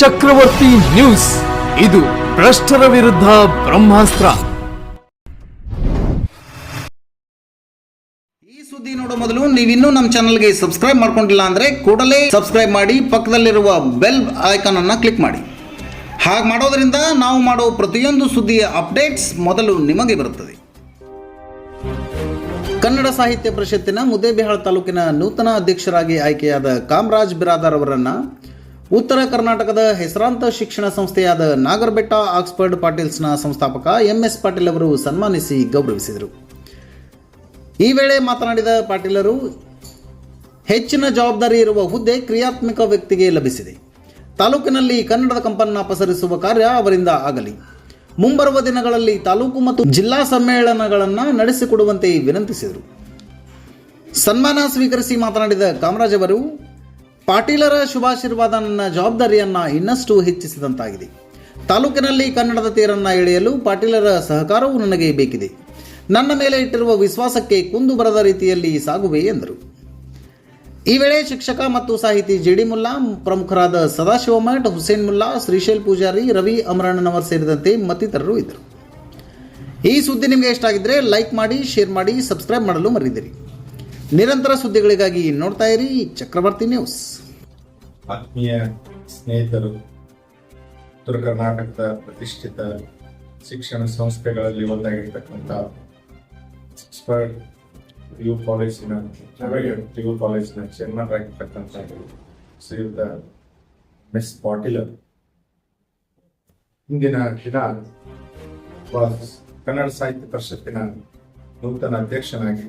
ಚಕ್ರವರ್ತಿ news. ಇದು ಭ್ರಷ್ಟರ ವಿರುದ್ಧ ಬ್ರಹ್ಮಾಸ್ತ್ರ. ಈ ಸುದ್ದಿ ನೋಡೋ ಮೊದಲು ನೀವಿನ್ನೂ ನಮ್ಮ ಚಾನಲ್ಗೆ ಸಬ್ಸ್ಕ್ರೈಬ್ ಮಾಡ್ಕೊಂಡಿಲ್ಲ ಅಂದ್ರೆ ಕೂಡಲೇ ಸಬ್ಸ್ಕ್ರೈಬ್ ಮಾಡಿ, ಪಕ್ಕದಲ್ಲಿರುವ ಬೆಲ್ ಐಕಾನ್ ಅನ್ನು ಕ್ಲಿಕ್ ಮಾಡಿ. ಹಾಗೆ ಮಾಡೋದ್ರಿಂದ ನಾವು ಮಾಡೋ ಪ್ರತಿಯೊಂದು ಸುದ್ದಿಯ ಅಪ್ಡೇಟ್ಸ್ ಮೊದಲು ನಿಮಗೆ ಬರುತ್ತದೆ. ಕನ್ನಡ ಸಾಹಿತ್ಯ ಪರಿಷತ್ತಿನ ಮುದ್ದೇಬಿಹಾಳ್ ತಾಲೂಕಿನ ನೂತನ ಅಧ್ಯಕ್ಷರಾಗಿ ಆಯ್ಕೆಯಾದ ಕಾಮರಾಜ್ ಬಿರಾದಾರ್ ಅವರನ್ನ ಉತ್ತರ ಕರ್ನಾಟಕದ ಹೆಸರಾಂತ ಶಿಕ್ಷಣ ಸಂಸ್ಥೆಯಾದ ನಾಗರಬೆಟ್ಟ, ಆಕ್ಸ್ಫರ್ಡ್ ಪಾಟೀಲ್ಸ್ನ ಸಂಸ್ಥಾಪಕ ಎಂಎಸ್ ಪಾಟೀಲ್ ಅವರು ಸನ್ಮಾನಿಸಿ ಗೌರವಿಸಿದರು. ಈ ವೇಳೆ ಮಾತನಾಡಿದ ಪಾಟೀಲರು ಹೆಚ್ಚಿನ ಜವಾಬ್ದಾರಿ ಇರುವ ಹುದ್ದೆ ಕ್ರಿಯಾತ್ಮಕ ವ್ಯಕ್ತಿಗೆ ಲಭಿಸಿದೆ. ತಾಲೂಕಿನಲ್ಲಿ ಕನ್ನಡದ ಕಂಪನ್ನ ಪಸರಿಸುವ ಕಾರ್ಯ ಅವರಿಂದ ಆಗಲಿ. ಮುಂಬರುವ ದಿನಗಳಲ್ಲಿ ತಾಲೂಕು ಮತ್ತು ಜಿಲ್ಲಾ ಸಮ್ಮೇಳನಗಳನ್ನು ನಡೆಸಿಕೊಡುವಂತೆ ವಿನಂತಿಸಿದರು. ಸನ್ಮಾನ ಸ್ವೀಕರಿಸಿ ಮಾತನಾಡಿದ ಕಾಮರಾಜ್ ಅವರು ಪಾಟೀಲರ ಶುಭಾಶೀರ್ವಾದ ನನ್ನ ಜವಾಬ್ದಾರಿಯನ್ನು ಇನ್ನಷ್ಟು ಹೆಚ್ಚಿಸಿದಂತಾಗಿದೆ. ತಾಲೂಕಿನಲ್ಲಿ ಕನ್ನಡದ ತೇರನ್ನ ಎಳೆಯಲು ಪಾಟೀಲರ ಸಹಕಾರವೂ ನನಗೆ ಬೇಕಿದೆ. ನನ್ನ ಮೇಲೆ ಇಟ್ಟಿರುವ ವಿಶ್ವಾಸಕ್ಕೆ ಕುಂದು ಬರದ ರೀತಿಯಲ್ಲಿ ಸಾಗುವೆ, ಎಂದರು. ಈ ವೇಳೆ ಶಿಕ್ಷಕ ಮತ್ತು ಸಾಹಿತಿ ಜೆಡಿ ಮುಲ್ಲಾ, ಪ್ರಮುಖರಾದ ಸದಾಶಿವ ಮಠ್ ಹುಸೇನ್ ಮುಲ್ಲಾ, ಶ್ರೀಶೈಲ್ ಪೂಜಾರಿ, ರವಿ ಅಮರಣ್ಣನವರ್ ಸೇರಿದಂತೆ ಮತ್ತಿತರರು ಇದ್ದರು. ಈ ಸುದ್ದಿ ನಿಮಗೆ ಇಷ್ಟ ಆಗಿದ್ರೆ ಲೈಕ್ ಮಾಡಿ, ಶೇರ್ ಮಾಡಿ, ಸಬ್ಸ್ಕ್ರೈಬ್ ಮಾಡಲು ಮರೆದಿರಿ ನಿರಂತರ ಸುದ್ದಿಗಳಿಗಾಗಿ ನೋಡ್ತಾ ಇರಿ ಚಕ್ರವರ್ತಿ ನ್ಯೂಸ್. ಆತ್ಮೀಯ ಸ್ನೇಹಿತರು, ಉತ್ತರ ಕರ್ನಾಟಕದ ಪ್ರತಿಷ್ಠಿತ ಶಿಕ್ಷಣ ಸಂಸ್ಥೆಗಳಲ್ಲಿ ಒಂದಾಗಿರ್ತಕ್ಕಂಥ ಯು ಕಾಲೇಜಿನ ಯು ಕಾಲೇಜಿನ ಚೇರ್ಮನ್ ಆಗಿರ್ತಕ್ಕಂಥ ಶ್ರೀಯುತ ಮಿಸ್ ಪಾಟೀಲ್ ಇಂದಿನ ದಿನ ಕನ್ನಡ ಸಾಹಿತ್ಯ ಪರಿಷತ್ತಿನ ನೂತನ ಅಧ್ಯಕ್ಷನಾಗಿ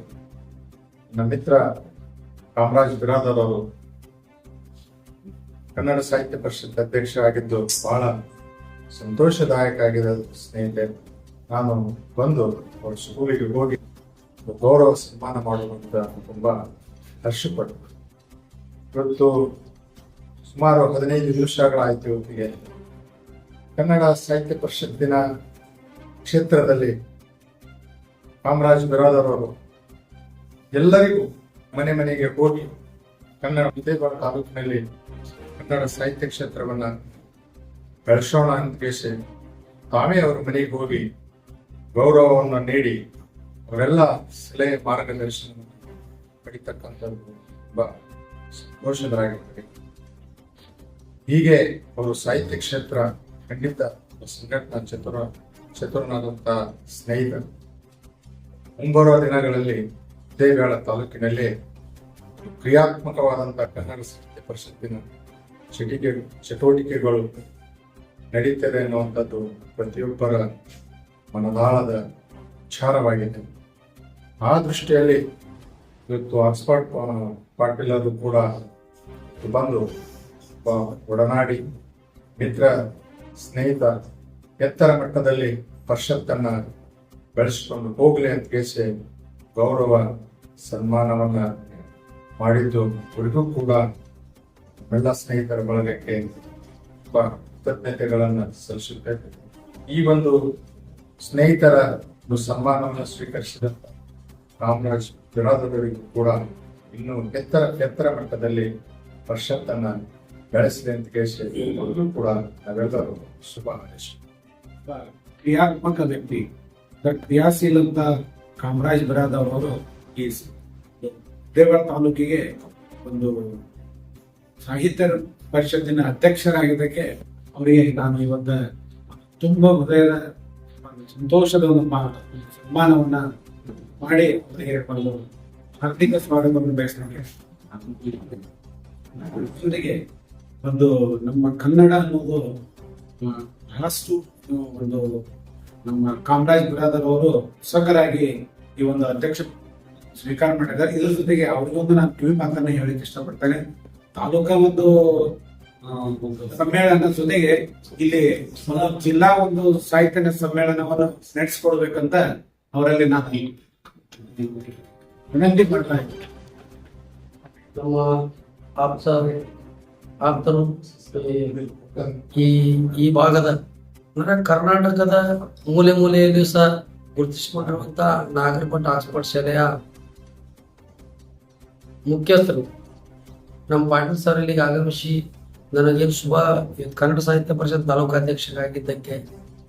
ನನ್ನ ಮಿತ್ರ ಕಾಮರಾಜ್ ಬಿರಾದರ್ ಅವರು ಕನ್ನಡ ಸಾಹಿತ್ಯ ಪರಿಷತ್ ಅಧ್ಯಕ್ಷರಾಗಿದ್ದು ಬಹಳ ಸಂತೋಷದಾಯಕ ಆಗಿದೆ ಸ್ನೇಹಿತರೆ. ನಾನು ಬಂದು ಅವರ ಸ್ಕೂಲಿಗೆ ಹೋಗಿ ಗೌರವ ಸನ್ಮಾನ ಮಾಡುವಂತ ತುಂಬಾ ಹರ್ಷಪಟ್ಟು. ಇವತ್ತು ಸುಮಾರು ಹದಿನೈದು ದಿವಸಗಳಾಯಿತು ಇವತ್ತಿಗೆ ಕನ್ನಡ ಸಾಹಿತ್ಯ ಪರಿಷತ್ತಿನ ಕ್ಷೇತ್ರದಲ್ಲಿ ಕಾಮರಾಜ್ ಬಿರಾದರ್ ಅವರು ಎಲ್ಲರಿಗೂ ಮನೆ ಮನೆಗೆ ಹೋಗಿ ಕನ್ನಡ ವಿಜಯಪುರ ತಾಲೂಕಿನಲ್ಲಿ ಕನ್ನಡ ಸಾಹಿತ್ಯ ಕ್ಷೇತ್ರವನ್ನ ಬೆಳೆಸೋಣ ಅಂತ ಕೇಸಿ ತಾವೇ ಅವರ ಮನೆಗೆ ಹೋಗಿ ಗೌರವವನ್ನು ನೀಡಿ ಅವರೆಲ್ಲ ಸಲಹೆ ಮಾರ್ಗದರ್ಶನ ಪಡಿತಕ್ಕಂಥದ್ದು ತುಂಬ ಸಂತೋಷದರಾಗಿದ್ದಾರೆ ಹೀಗೆ ಅವರು ಸಾಹಿತ್ಯ ಕ್ಷೇತ್ರ ಖಂಡಿತ ಸಂಘಟನಾ ಚತುರ ಚತುರನಾದಂಥ ಸ್ನೇಹಿತರು. ಮುಂಬರುವ ದಿನಗಳಲ್ಲಿ ದೇವೇಳ ತಾಲೂಕಿನಲ್ಲಿ ಕ್ರಿಯಾತ್ಮಕವಾದಂತಹ ಕನ್ನಡ ಸಾಹಿತ್ಯ ಪರಿಷತ್ತಿನ ಚಟಿಕೆ ಚಟುವಟಿಕೆಗಳು ನಡೀತದೆ ಅನ್ನುವಂಥದ್ದು ಪ್ರತಿಯೊಬ್ಬರ ಮನದಾಳದ ವಿಚಾರವಾಗಿದೆ. ಆ ದೃಷ್ಟಿಯಲ್ಲಿ ಇವತ್ತು ಪಾ- ಪಾಟೀಲರು ಕೂಡ ಬಂದು ಒಡನಾಡಿ ಮಿತ್ರ ಸ್ನೇಹಿತ ಎತ್ತರ ಮಟ್ಟದಲ್ಲಿ ಪರಿಷತ್ತನ್ನು ಬೆಳೆಸಿಕೊಂಡು ಹೋಗಲಿ ಅಂತ ಕೇಸಿ ಗೌರವ ಸನ್ಮಾನವನ್ನ ಮಾಡಿದ್ದು ಅವರಿಗೂ ಕೂಡ ಎಲ್ಲ ಸ್ನೇಹಿತರ ಬಳಗಕ್ಕೆ ತುಂಬ ಕೃತಜ್ಞತೆಗಳನ್ನ ಈ ಒಂದು ಸ್ನೇಹಿತರ ಸನ್ಮಾನವನ್ನು ಸ್ವೀಕರಿಸಿದ ರಾಮರಾಜ್ ಬಿರಾದವರಿಗೂ ಕೂಡ ಇನ್ನೂ ಎತ್ತರ ಎತ್ತರ ಮಟ್ಟದಲ್ಲಿ ಪರಿಷತ್ತನ್ನ ಬೆಳೆಸಿದೆ ಅಂತ ಕೇಳಿಸಿದ್ರು ಕೂಡ ನಾವೆಲ್ಲರೂ ಶುಭ ಕ್ರಿಯಾತ್ಮಕ ವ್ಯಕ್ತಿ ಕ್ರಿಯಾಶೀಲಂತ ಕ್ರಿಯಾಶೀಲ ಕಾಮರಾಜ್ ಬಿರಾದರ್ ಅವರು ಈ ದೇವರ ತಾಲೂಕಿಗೆ ಒಂದು ಸಾಹಿತ್ಯ ಪರಿಷತ್ತಿನ ಅಧ್ಯಕ್ಷರಾಗಿದ್ದಕ್ಕೆ ಅವರಿಗೆ ನಾನು ಇವತ್ತು ತುಂಬಾ ಹೃದಯದ ಸಂತೋಷದ ಒಂದು ಸನ್ಮಾನವನ್ನ ಮಾಡಿ ಒಂದು ಹಾರ್ದಿಕ ಸ್ವಾಗತವನ್ನು ಬಯಸ್ತೇನೆ. ಜೊತೆಗೆ ಒಂದು ನಮ್ಮ ಕನ್ನಡ ಅನ್ನೋದು ಬಹಳಷ್ಟು, ಒಂದು ನಮ್ಮ ಕಾಮರಾಜ್ ಬಿರಾದರ್ ಅವರು ಸಕರಾಗಿ ಈ ಒಂದು ಅಧ್ಯಕ್ಷ ಸ್ವೀಕಾರ ಮಾಡಿದ್ದಾರೆ. ಇದ್ರ ಜೊತೆಗೆ ಅವ್ರಿಗೊಂದು ನಾನು ಕಿವಿ ಮಾತನ್ನ ಹೇಳಕ್ ಇಷ್ಟಪಡ್ತೇನೆ. ತಾಲೂಕಾ ಒಂದು ಸಮ್ಮೇಳನ ಜೊತೆಗೆ ಇಲ್ಲಿ ಜಿಲ್ಲಾ ಒಂದು ಸಾಹಿತ್ಯ ಸಮ್ಮೇಳನವನ್ನು ನಡೆಸ್ಕೊಡ್ಬೇಕಂತ ಅವರಲ್ಲಿ ನಾನು ವಿನಂತಿ ಮಾಡ್ತಾ ನಮ್ಮ ಆಪ್ತ ಆಪ್ತರು, ಈ ಈ ಭಾಗದ, ಅಂದ್ರೆ ಕರ್ನಾಟಕದ ಮೂಲೆ ಮೂಲೆಯಲ್ಲಿಯೂ ಸಹ ಗುರುತಿಸಿಕೊಂಡಿರುವಂತ ನಾಗರಿಕ ಆಕ್ಸ್ಫರ್ಡ್ ಶಾಲೆಯ ಮುಖ್ಯಸ್ಥರು. ನಮ್ಮ ಪಾಟೀಲ್ ಸರ್ ಇಲ್ಲಿಗೆ ಆಗಮಿಸಿ ನನಗೆ ಶುಭ, ಕನ್ನಡ ಸಾಹಿತ್ಯ ಪರಿಷತ್ ತಾಲೂಕು ಅಧ್ಯಕ್ಷರಾಗಿದ್ದಕ್ಕೆ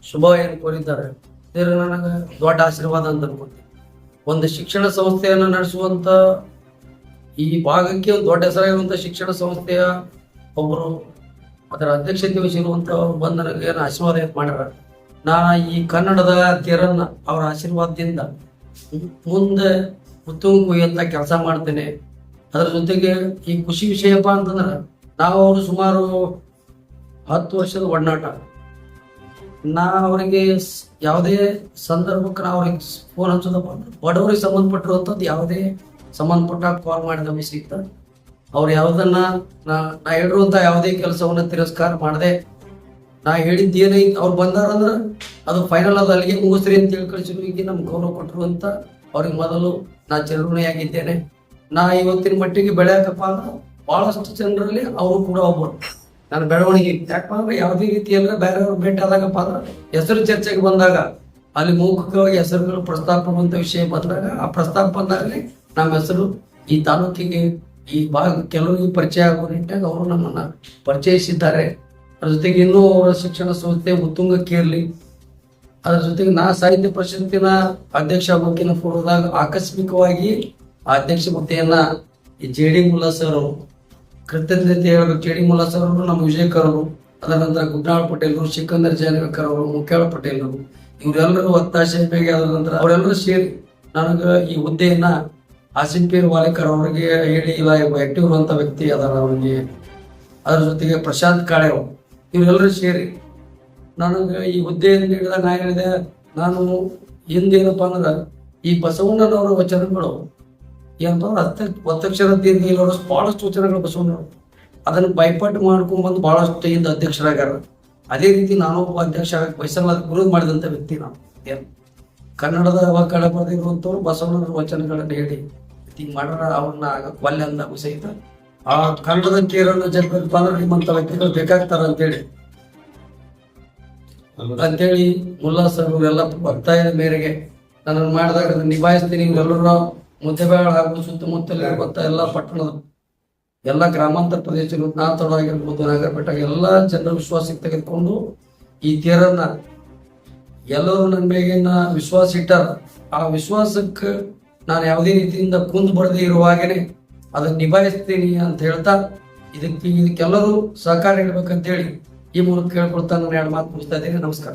ಶುಭ ಏನು ಕೋರಿದ್ದಾರೆ. ಇದರ ನನಗೆ ದೊಡ್ಡ ಆಶೀರ್ವಾದ ಅಂತ ಅನ್ಕೊತೀನಿ ಒಂದು ಶಿಕ್ಷಣ ಸಂಸ್ಥೆಯನ್ನು ನಡೆಸುವಂತ ಈ ಭಾಗಕ್ಕೆ ಒಂದು ದೊಡ್ಡ ಹೆಸರಾಗಿರುವಂಥ ಶಿಕ್ಷಣ ಸಂಸ್ಥೆಯ ಒಬ್ಬರು ಅದರ ಅಧ್ಯಕ್ಷತೆ ವಹಿಸಿರುವಂತ ಬಂದು ನನಗೆ ಏನು ಆಶೀರ್ವಾದ ಮಾಡ್ಯಾರ. ನಾನು ಈ ಕನ್ನಡದ ತೆರನ್ನ ಅವರ ಆಶೀರ್ವಾದದಿಂದ ಮುಂದೆ ಉತ್ತುಂಗ ಕೆಲಸ ಮಾಡ್ತೇನೆ. ಅದರ ಜೊತೆಗೆ ಈ ಖುಷಿ ವಿಷಯಪ್ಪ ಅಂತಂದ್ರೆ ನಾವು ಅವರು ಸುಮಾರು ಹತ್ತು ವರ್ಷದ ಒಡನಾಟ. ನಾ ಅವರಿಗೆ ಯಾವುದೇ ಸಂದರ್ಭಕ್ಕೆ ನಾ ಅವ್ರಿಗೆ ಫೋನ್ ಹಚ್ಚೋದಪ್ಪ ಅಂದ್ರೆ ಬಡವರಿಗೆ ಸಂಬಂಧಪಟ್ಟಿರುವಂಥದ್ದು ಯಾವುದೇ ಸಂಬಂಧಪಟ್ಟ ಕಾಲ್ ಮಾಡಿ ನಮಗೆ ಸಿಗ್ತ ಅವ್ರು ಯಾವುದನ್ನ ನಾ ನಾ ಹೇಳಿರುವಂತ ಯಾವುದೇ ಕೆಲಸವನ್ನ ತಿರಸ್ಕಾರ ಮಾಡದೆ ನಾ ಹೇಳಿದ್ದು ಏನೈತಿ ಅವ್ರು ಬಂದಾರಂದ್ರ ಅದು ಫೈನಲ್ ಅದು ಅಲ್ಲಿಗೆ ಮುಗಿಸ್ರಿ ಅಂತ ಹೇಳಿ ಕಳಿಸಿರೋರಿಗೆ ನಮ್ಗೆ ಗೌರವ ಕೊಟ್ಟರು ಅಂತ ಅವ್ರಿಗೆ ಮೊದಲು ನಾ ಚಿರಋಣಿಯಾಗಿದ್ದೇನೆ ನಾ ಇವತ್ತಿನ ಮಟ್ಟಿಗೆ ಬೆಳೆಯಕಪ್ಪ ಅಂದ್ರೆ ಬಹಳಷ್ಟು ಜನರಲ್ಲಿ ಅವರು ಕೂಡ ಒಬ್ಬರು. ನನ್ನ ಬೆಳವಣಿಗೆ ಯಾಕಪ್ಪ ಅಂದ್ರೆ ಯಾವುದೇ ರೀತಿಯಲ್ಲ ಬೇರೆಯವ್ರು ಭೇಟಿ ಆದಾಗಪ್ಪ ಅಂದ್ರೆ ಹೆಸರು ಚರ್ಚೆಗೆ ಬಂದಾಗ ಅಲ್ಲಿ ಮೌಖಿಕವಾಗಿ ಹೆಸರುಗಳು ಪ್ರಸ್ತಾಪವಂತ ವಿಷಯ ಬಂದಾಗ ಆ ಪ್ರಸ್ತಾಪ ಬಂದಾಗಲೇ ನಮ್ಮ ಹೆಸರು ಈ ತಾಲೂಕಿಗೆ ಈ ಭಾಗ ಕೆಲವರಿಗೆ ಪರಿಚಯ ಆಗುವ ನಿಟ್ಟಿನಾಗ ಅವರು ನಮ್ಮನ್ನ ಪರಿಚಯಿಸಿದ್ದಾರೆ. ಅದ್ರ ಜೊತೆಗೆ ಇನ್ನೂ ಅವರ ಶಿಕ್ಷಣ ಸಂಸ್ಥೆ ಉತ್ತುಂಗಕ್ಕೆ ಇರಲಿ. ಅದ್ರ ಜೊತೆಗೆ ನಾ ಸಾಹಿತ್ಯ ಪರಿಷತ್ತಿನ ಅಧ್ಯಕ್ಷ ಆಗೋಕಿನ ಫೋಟೋದಾಗ ಆಕಸ್ಮಿಕವಾಗಿ ಅಧ್ಯಕ್ಷ ಹುದ್ದೆಯನ್ನ ಈ ಜೆ ಡಿ ಮುಲ್ಲಾ ಸರ್ ಅವರು ಕೃತಜ್ಞತೆ ಹೇಳಬೇಕು. ಜೆ ಡಿ ಮುಲ್ಲಾ ಸರ್ ಅವರು ನಮ್ಮ ವಿಜಯಕರ್ ಅವರು ಅದರ ನಂತರ ಗುಡ್ನಾಳ್ ಪಟೇಲ್ರು, ಸಿಕಂದರ್ ಜಾನವೇಕರ್ ಅವರು, ಮುಖ್ಯಾಳ ಪಟೇಲ್ರು. ಇವರೆಲ್ಲರೂ ಒತ್ತಾಸೆ ಬೇಗ ಆದ ನಂತರ ಅವರೆಲ್ಲರೂ ಸೇರಿ ನನಗೆ ಈ ಹುದ್ದೆಯನ್ನ ಆಸಿಫ್ ವಾಲೇಕರ್ ಅವರಿಗೆ ಹೇಳಿ, ಇಲ್ಲ ಆಕ್ಟಿವ್ ಇರುವಂತ ವ್ಯಕ್ತಿ ಅದರ ಅವರಿಗೆ ಅದ್ರ ಜೊತೆಗೆ ಪ್ರಶಾಂತ್ ಕಾಳೆ ಅವರು ಇವರೆಲ್ಲರೂ ಸೇರಿ ನನಗೆ ಈ ಹುದ್ದೆಯನ್ನು ನೀಡಿದಾಗ ನಾ ಹೇಳಿದೆ ನಾನು ಹಿಂದೇನಪ್ಪ ಅಂದ್ರೆ ಈ ಬಸವಣ್ಣನವರ ವಚನಗಳು ಏನಪ್ಪ ಅಂದ್ರೆ ಅತ್ತ ಒತ್ತಕ್ಷರ ದೀರ್ಘ ಇಲ್ಲವರು ಬಹಳಷ್ಟು ಸೂಚನೆಗಳು ಬಸವಣ್ಣರು ಅದನ್ನು ಬೈಪಾಟ್ ಮಾಡ್ಕೊಂಡ್ ಬಂದು ಬಹಳಷ್ಟು ಹಿಂದ ಅಧ್ಯಕ್ಷರಾಗ್ಯಾರ. ಅದೇ ರೀತಿ ನಾನು ಒಬ್ಬ ಅಧ್ಯಕ್ಷ ಆಗಕ್ಕೆ ಗುರು ವಿರೋಧ ಮಾಡಿದಂಥ ವ್ಯಕ್ತಿ ನಾನು. ಏನು? ಕನ್ನಡದ ಕಡ ಬರೆದಿರುವಂಥವ್ರು ಬಸವಣ್ಣನ ವಚನಗಳನ್ನು ಹೇಳಿ. ಹಿಂಗೆ ಮಾಡೋಣ ಅವ್ರನ್ನ ಒಲ್ಲೆ ಅಂದಾಗ ಸಹಿತ. ಆ ಕನ್ನಡದ ಕೇರಳ ಜನಪ್ರತಿ ಬಂದ್ರೆ ನಿಮ್ಮಂಥ ವ್ಯಕ್ತಿಗಳು ಬೇಕಾಗ್ತಾರ ಅಂತೇಳಿ. ಅಂತೇಳಿ ಮುಲ್ಲಾ ಸರ್ ಇವರೆಲ್ಲ ಒತ್ತಾಯದ ಮೇರೆಗೆ ನನ್ನನ್ನು ಮಾಡಿದಾಗ ನಿಭಾಯಿಸ್ತೀನಿ. ಇವರೆಲ್ಲರೂ ಮುದ್ದೆಬೇಳ ಹಾಗೂ ಸುತ್ತಮುತ್ತಲಿರುವಂತ ಎಲ್ಲ ಪಟ್ಟಣದ ಎಲ್ಲ ಗ್ರಾಮಾಂತರ ಪ್ರದೇಶಗಳು ನಾಥೋಡ ಆಗಿರ್ಬೋದು ನಾಗರಪೇಟ ಎಲ್ಲ ಜನರ ವಿಶ್ವಾಸಕ್ಕೆ ತೆಗೆದುಕೊಂಡು ಈ ತೇರನ್ನ ಎಲ್ಲರೂ ನನ್ನ ಮೇಗಿನ ವಿಶ್ವಾಸ ಇಟ್ಟಾರ, ಆ ವಿಶ್ವಾಸಕ್ಕೆ ನಾನು ಯಾವುದೇ ರೀತಿಯಿಂದ ಕುಂದು ಬಡದೇ ಇರುವಾಗೇನೆ ಅದನ್ನ ನಿಭಾಯಿಸ್ತೀನಿ ಅಂತ ಹೇಳ್ತಾ ಇದಕ್ಕೆ ಇದಕ್ಕೆಲ್ಲರೂ ಸಹಕಾರ ನೀಡಬೇಕಂತೇಳಿ ಈ ಮೂಲಕ ಕೇಳ್ಕೊಳ್ತಾ ನಾನು ಎರಡು ಮಾತು ಮುಗಿಸ್ತಾ ಇದ್ದೀನಿ. ನಮಸ್ಕಾರ.